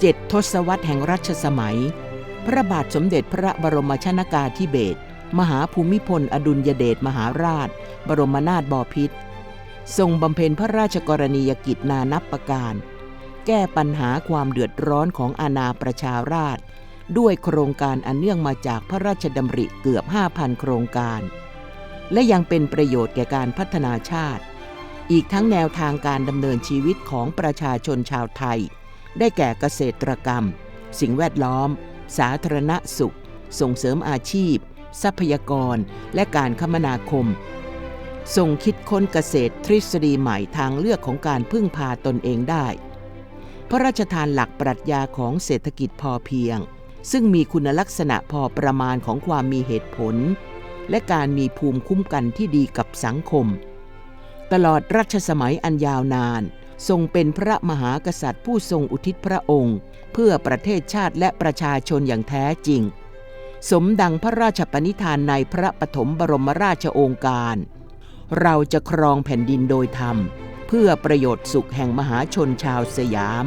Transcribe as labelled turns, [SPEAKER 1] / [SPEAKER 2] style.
[SPEAKER 1] เจ็ดทศวรรษแห่งรัชสมัย พระบาทสมเด็จพระบรมชนากาธิเบศรมหาภูมิพล อดุลยเดชมหาราช บรมนาถบพิตรทรงบำเพ็ญพระราชกรณียกิจนานับประการ แก้ปัญหาความเดือดร้อนของอาณาประชาราษฎร์ด้วยโครงการอันเนื่องมาจากพระราชดำริเกือบ 5,000 โครงการ และยังเป็นประโยชน์แก่การพัฒนาชาติ อีกทั้งแนวทางการดำเนินชีวิตของประชาชนชาวไทย ได้แก่เกษตรกรรม สิ่งแวดล้อม สาธารณสุข ส่งเสริมอาชีพ ทรัพยากร และการคมนาคมทรงคิดค้นเกษตรทฤษฎีใหม่ทางเลือกของการพึ่งพาตนเองได้ พระราชทานหลักปรัชญาของเศรษฐกิจพอเพียง ซึ่งมีคุณลักษณะพอประมาณของความมีเหตุผล และการมีภูมิคุ้มกันที่ดีกับสังคม ตลอดรัชสมัยอันยาวนาน ทรงเป็นพระมหากษัตริย์ผู้ทรงอุทิศพระองค์ เพื่อประเทศชาติและประชาชนอย่างแท้จริง สมดังพระราชปณิธานในพระปฐมบรมราชโองการ เราจะครองแผ่นดินโดยธรรม เพื่อประโยชน์สุขแห่งมหาชนชาวสยาม